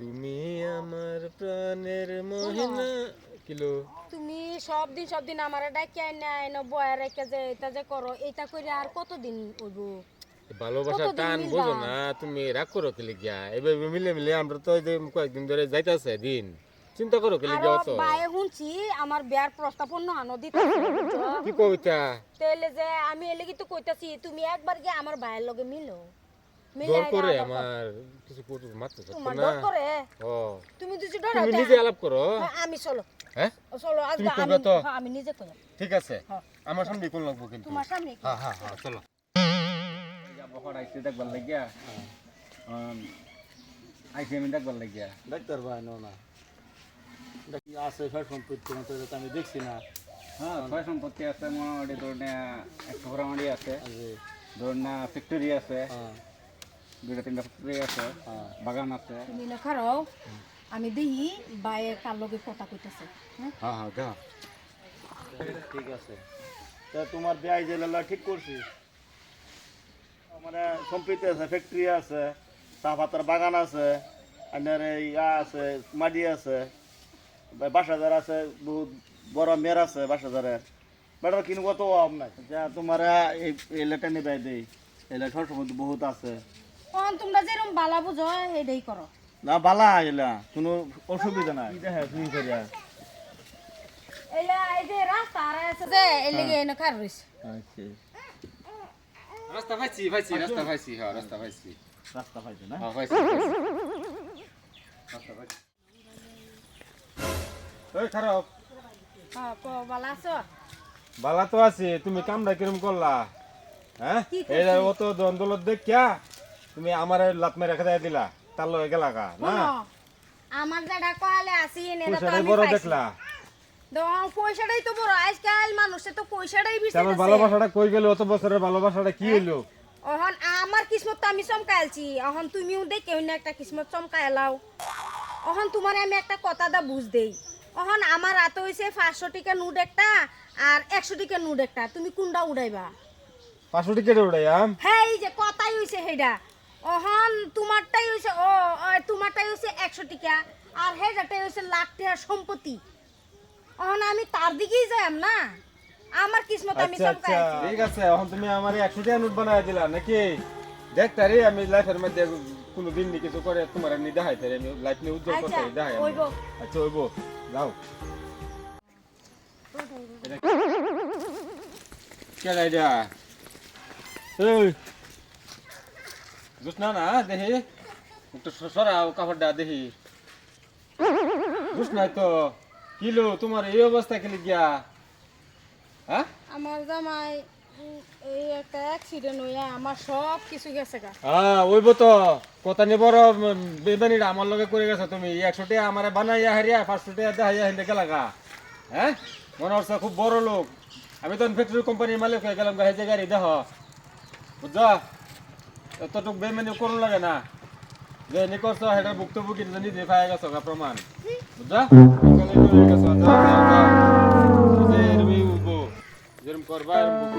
তুমি আমার প্রাণের মহিনা কিলো? তুমি সব দিন সব দিন আমার ডাকিয়ে নেয় না বয়া রেখে যে এটা যে করো এটা করে আর কতদিন হইব? কতদিন টান? বোঝো না তুমি রাগ করো কেলে গিয়া এবার মিলে মিলে আমরা তো কয়েকদিন ধরে যাইতাছে দিন। চিন্তা করো কেলে আর গিয়া তো বায়ে শুনছি আমার বিয়ার প্রস্তাবন হানো দিতে কি কবিতা? তাহলে যে আমি এলে কিন্তু কইতাছি তুমি একবার গিয়ে আমার ভাইয়ের লগে মিলো। মিলে করে আমার কিছু করতে মারতে চাচ্ছ না। ডর করে? ও। তুমি দুজি ডর তুমি নিজে আলাপ করো। আমি চলো। হ্যাঁ? চলো আজ আমি তো? হ্যাঁ, আমি নিজে কই ঠিক আছে। হ্যাঁ। আমার সামনে কোন লাগবো কিন্তু। তোমার সামনে হ্যাঁ হ্যাঁ হ্যাঁ চলো। বহর আইসে দেখবার লাগিয়া আইসে আমি দেখবার লাগিয়া ডাক্তার ভাই নো না। দেখি আছে ফের সম্পত্তি মতো আমি দেখছি না। হ্যাঁ ছয় সম্পত্তি আছে মোটামুটি ধরুন একশো ঘোরামারি আছে। ধরুন ফ্যাক্টরি আছে। হ্যাঁ। দুইটা তিনটা ফ্যাক্টরি আছে বাগান আছে। তুমি খারাও আমি দেখি বায়ে কার লগে কথা কইতাছে হ্যাঁ? হ্যাঁ হ্যাঁ যা। ঠিক আছে। তা তোমার বিয়াই যে লালা ঠিক করছি। মানে সম্পত্তি আছে ফ্যাক্টরি আছে চা পাতার বাগান আছে আপনার এই ইয়া আছে মাটি আছে বাসাদার আছে বহুত বড় মের আছে বাসাদারের। বেটার কিনব তো অভাব নাই। যা তোমার এই এলাকা নিবাই দেই। এলাকা সম্পত্তি বহুত আছে। অন তোমরা যেরকম বালা বুঝো সেটাই করো। না বালা এলা কোনো অসুবিধা নাই। দেখা তুমি করিয়া এলা এই যে রাস্তা আর আছে যে এই লেগে এনে খার রইছে আচ্ছা। রাস্তা পাইছি পাইছি রাস্তা পাইছি হ্যাঁ রাস্তা পাইছি। রাস্তা পাইছে না? হ্যাঁ পাইছি রাস্তা পাইছি। ওই খারাপ। হ্যাঁ ক বালা আছো? বালা তো আছে তুমি কামটা কিরম করলা? হ্যাঁ? এই অত দ্বন্দ্বলত দেখিয়া তুমি আমার লাত মেরে রেখে দিয়ে দিলা তার লগে গেলা গা না? আমার যেটা কয়ালে আসি এনে তো আমি বড় দেখলা। দং পয়সাটাই তো বড় আজকাল মানুষে তো পয়সাটাই বেশি তারপর ভালোবাসাটা কই গেল অত বছরের ভালোবাসাটা কি হইল? অহন আমার কিসমত তো আমি চমকাইলছি। অহন তুমিও দে কেউ না একটা কিসমত চমকাইলাও। অহন তোমার আমি একটা কথা দা বুঝ দেই। অহন আমার হাতে হইছে পাঁচশো টাকা নোট একটা আর একশো টাকা নোট একটা। তুমি কোনটা উড়াইবা? পাঁচশো টিকেট উড়াই আম হ্যাঁ এই যে কথাই হইছে সেইটা অহন তোমারটাই হইছে ও তোমারটাই হইছে একশো টাকা আর হেজারটাই হইছে লাখ টাকার সম্পত্তি। অহন আমি তার দিকেই যাইম না? আমার কিসমত আমি আচ্ছা আচ্ছা ঠিক আছে এখন তুমি আমার একশো টাকা নোট বানায় দিলা নাকি? দেখ তারি আমি লাইফের মধ্যে কোনো দিন নি কিছু করে তোমার এমনি দেখাই তারি আমি লাইফ নিয়ে উজ্জ্বল আচ্ছা, করতে দেখাই। আচ্ছা হইব। যাও। কে গাইডা এই বুঝ না দেখি একটু সরাও কাপড়টা দেখি বুঝ নাই তো কিলো তোমার এই অবস্থা খেলে গিয়া? হ্যাঁ? আমার জামাই এই একটা অ্যাক্সিডেন্ট হইয়া আমার সব কিছু গেছে গা। হ্যাঁ ওইব তো। কথা নিয়ে বড় বেদানিটা আমার লগে করে গেছো তুমি। একশো টাকা আমার বানাইয়া হারিয়া পাঁচশো টাকা দেখাইয়া হিন্দে গেলা গা। হ্যাঁ? মনে হচ্ছে খুব বড় লোক। আমি তো ফ্যাক্টরি কোম্পানির মালিক হয়ে গেলাম গাড়ি গাড়ি দেখ বুঝছ? এতটুক বেমানি করুন লাগে না যে এনে করছ সেটা ভুক্তভোগী নিজে পাই গেছো প্রমাণ বুঝলা যেরকম করবা এরকম